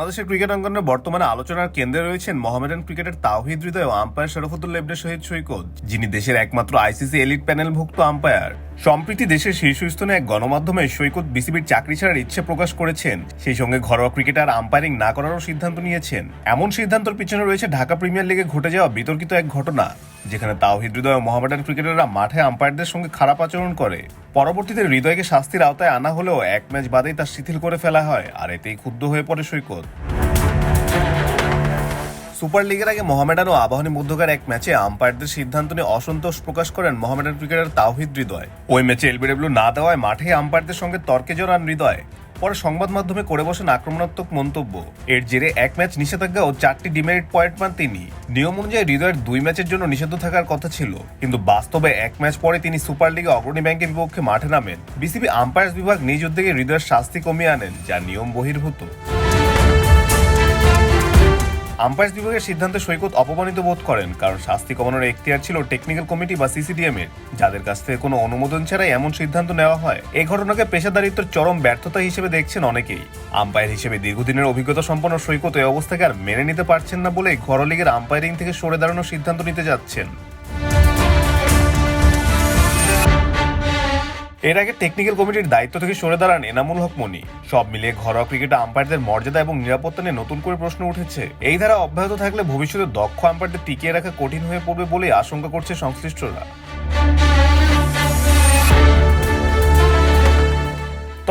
বাংলাদেশের ক্রিকেট অঙ্গনে বর্তমানে আলোচনার কেন্দ্রে রয়েছেন মোহামেডান ক্রিকেটের তাওহিদ হৃদয় ও আম্পায়ার শরফুদ্দুল্লাহ ইবনে শহীদ সৈকত, যিনি দেশের একমাত্র আইসিসি এলিট প্যানেলভুক্ত আম্পায়ার। সম্প্রতি দেশের শীর্ষস্থানে এক গণমাধ্যমে সৈকত বিসিবির চাকরি ছাড়ার ইচ্ছে প্রকাশ করেছেন। সেই সঙ্গে ঘরোয়া ক্রিকেটার আম্পায়ারিং না করারও সিদ্ধান্ত নিয়েছেন। এমন সিদ্ধান্তের পিছনে রয়েছে ঢাকা প্রিমিয়ার লিগে ঘটে যাওয়া বিতর্কিত এক ঘটনা। যেখানে তাওহিদ হৃদয় মোহামেডান ক্রিকেটাররা মাঠে আম্পায়ারদের সঙ্গে খারাপ আচরণ করে। পরবর্তীতে হৃদয়কে শাস্তির আওতায় আনা হলেও এক ম্যাচ বাদেই তা শিথিল করে ফেলা হয়, আর এতেই ক্ষুব্ধ হয়ে পড়ে সৈকত। সুপার লিগের আগে মোহামেডান ও আবাহনী মধ্যকার এক ম্যাচে আম্পায়ারদের সিদ্ধান্ত নিয়ে অসন্তোষ প্রকাশ করেন মোহামেডান ক্রিকেটার তাওহিদ হৃদয়। ওই ম্যাচে এলবিডব্লিউ না দেওয়ায় মাঠে আম্পায়ারদের সঙ্গে তর্কে জড়ান হৃদয়। পরে সংবাদ মাধ্যমে করে বসেন আক্রমণাত্মক মন্তব্য। এর জেরে এক ম্যাচ নিষেধাজ্ঞা ও চারটি ডিমেরিট পয়েন্ট পান তিনি। নিয়ম অনুযায়ী হৃদয়ের দুই ম্যাচের জন্য নিষেধ থাকার কথা ছিল। কিন্তু বাস্তবে এক ম্যাচ পরে তিনি সুপার লিগে অগ্রণী ব্যাংকের বিপক্ষে মাঠে নামেন। বিসিবি আম্পায়ার্স বিভাগ নিজ উদ্যোগে হৃদয়ের শাস্তি কমিয়ে আনেন, যা নিয়ম বহির্ভূত। আম্পায়ার্স বিভাগের সিদ্ধান্তে সৈকত অপমানিত বোধ করেন, কারণ শাস্তি কমানোর এখতিয়ার ছিল টেকনিক্যাল কমিটি বা সিসিডিএম এর যাদের কাছ থেকে কোনো অনুমোদন ছাড়াই এমন সিদ্ধান্ত নেওয়া হয়। এই ঘটনাকে পেশাদারিত্বের চরম ব্যর্থতা হিসেবে দেখছেন অনেকেই। আম্পায়ার হিসেবে দীর্ঘদিনের অভিজ্ঞতা সম্পন্ন সৈকত এই অবস্থাকে আর মেনে নিতে পারছেন না বলে ঘরলিগের আম্পায়ারিং থেকে সরে দাঁড়ানোর সিদ্ধান্ত নিতে যাচ্ছেন। এর আগে টেকনিক্যাল কমিটির দায়িত্ব থেকে সরে দাঁড়ান এনামুল হক মনি। সব মিলিয়ে ঘরোয়া ক্রিকেটে আম্পায়ারদের মর্যাদা এবং নিরাপত্তা নিয়ে নতুন করে প্রশ্ন উঠেছে। এই ধারা অব্যাহত থাকলে ভবিষ্যতে দক্ষ আম্পায়ারদের টিকিয়ে রাখা কঠিন হয়ে পড়বে বলে আশঙ্কা করছে সংশ্লিষ্টরা।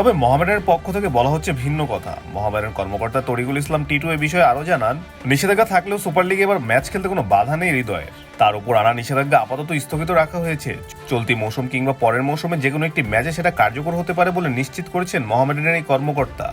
তবে মোহামেডানের পক্ষ থেকে বলা হচ্ছে ভিন্ন কথা। মোহামেডান কর্মকর্তা তরিকুল ইসলাম টিটু এ বিষয়ে আরও জানান, নিষেধাজ্ঞা থাকলেও সুপার লিগে এবার ম্যাচ খেলতে কোনো বাধা নেই হৃদয়ের। তার উপর আনা নিষেধাজ্ঞা আপাতত স্থগিত রাখা হয়েছে। চলতি মৌসুম কিংবা পরের মৌসুমে যে কোনো একটি ম্যাচে সেটা কার্যকর হতে পারে বলে নিশ্চিত করেছেন মোহামেডানের এই কর্মকর্তা।